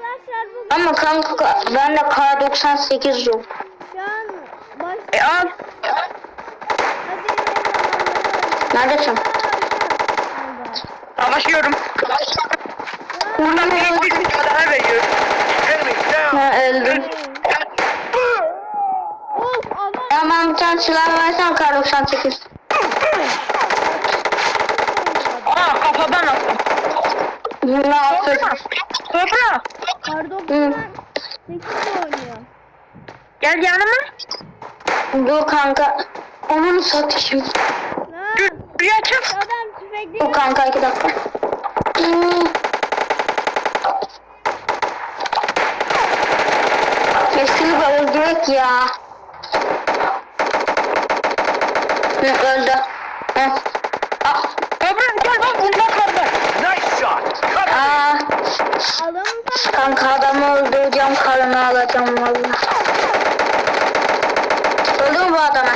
Arkadaşlar bugün Ama kanka ben de K98 yok. şu an baş... E al. Hadi Neredesin? Savaşıyorum. Buradan bir bir kadar down. Ha öldüm. Of adam Ya ben bir tane silah versem K98. Aa kafadan attım. Ne yaptın? Topra. Kardoktan 8 oynuyor. Gel yanıma. Dur kanka. Onun satışım. Lan Buraya çık. adam tüfekli Dur kanka iki dakika. Kesinlikle öldürek ya. Hı, öldü. Aa, Topra gel bak bunda kaldı. Nice shot. Cover aa, tam kanka adamı öldüreceğim karını alacağım valla. Öldü mü bu adamı?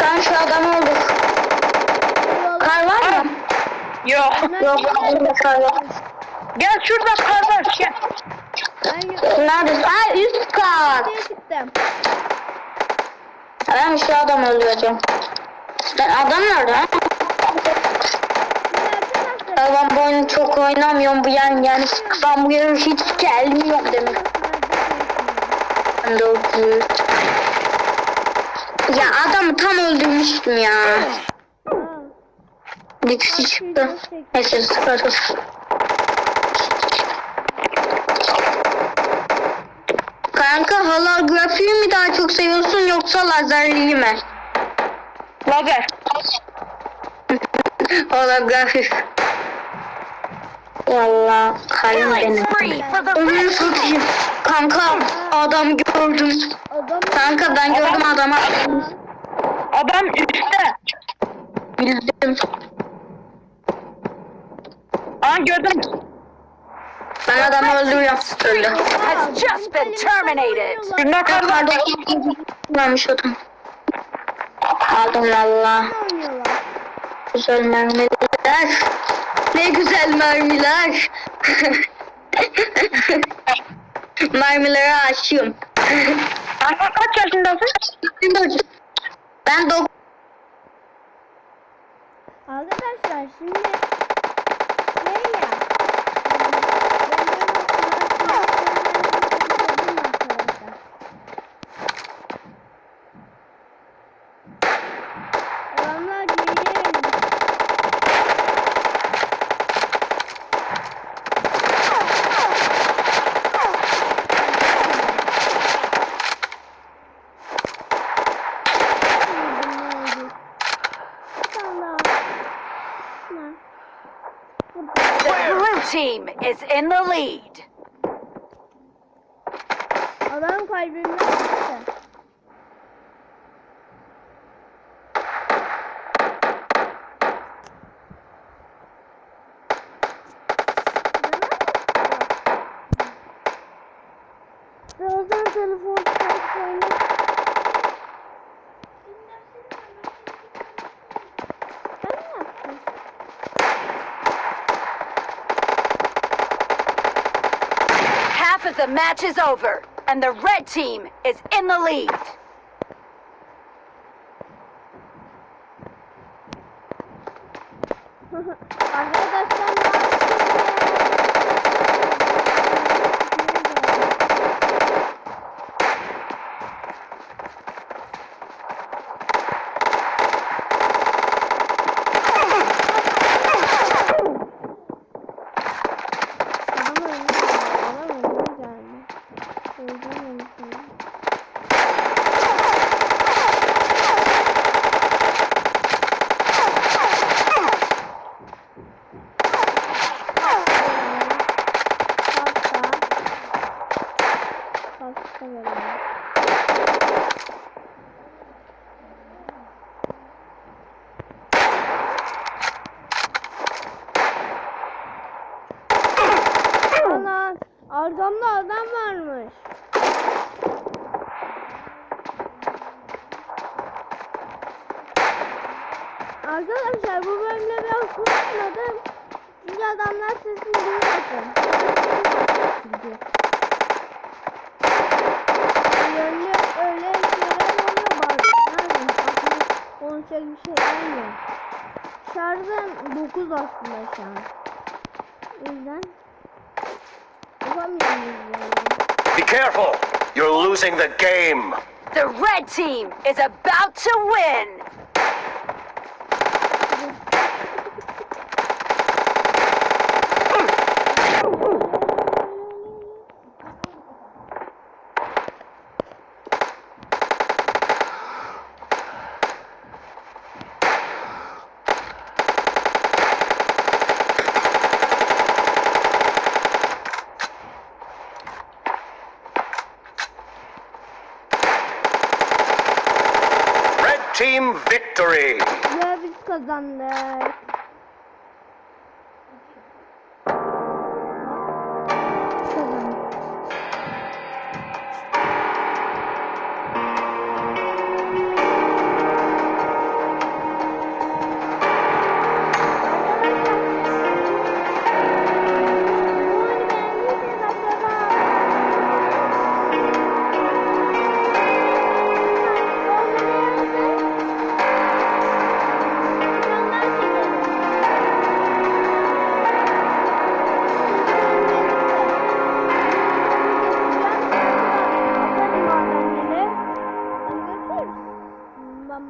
Ben şu adamı öldür. Kar var mı? Yok. Yok, burada kar yok. Gel şurada kar var. Gel. Neredesin? Aa üst kat. Ben şu adamı öldüreceğim. Ben adam nerede? Ben bu oyunu çok oynamıyorum bu yani yani ben bu yere hiç gelmiyorum demek. Ben de. Ya adamı tam öldürmüştüm ya. Bir çıktı. Neyse sıkarız. Kanka holografiyi mi daha çok seviyorsun yoksa lazerliyi mi? Lazer. Holografi. Valla kalbim benim. Onu satayım. Kanka adam gördüm. Adam Kanka ben gördüm adamı. Adam üstte. Bildim. Aa gördüm. Ben adamı öldürüyorum. Öldü. has just been terminated. Kar var. Varmış adam. Aldım valla. Güzel mermiler. Ne güzel mermiler. Mermileri açıyorum. Kanka kaç yaşındasın? Ben dok Arkadaşlar şimdi team is in the lead. Adam kalbimden çıktı. Birazdan. Half of the match is over, and the red team is in the lead. Pasta verelim. Ana arkamda adam varmış. Arkadaşlar bu bölümde biraz konuşmadım. Çünkü adamlar sesini duymasın. Konuşacak bir şey gelmiyor. Şarjım 9 aslında şu an. O yüzden yapamıyorum. Be careful. You're losing the game. The red team is about to win. Red team victory. Biz kazandık.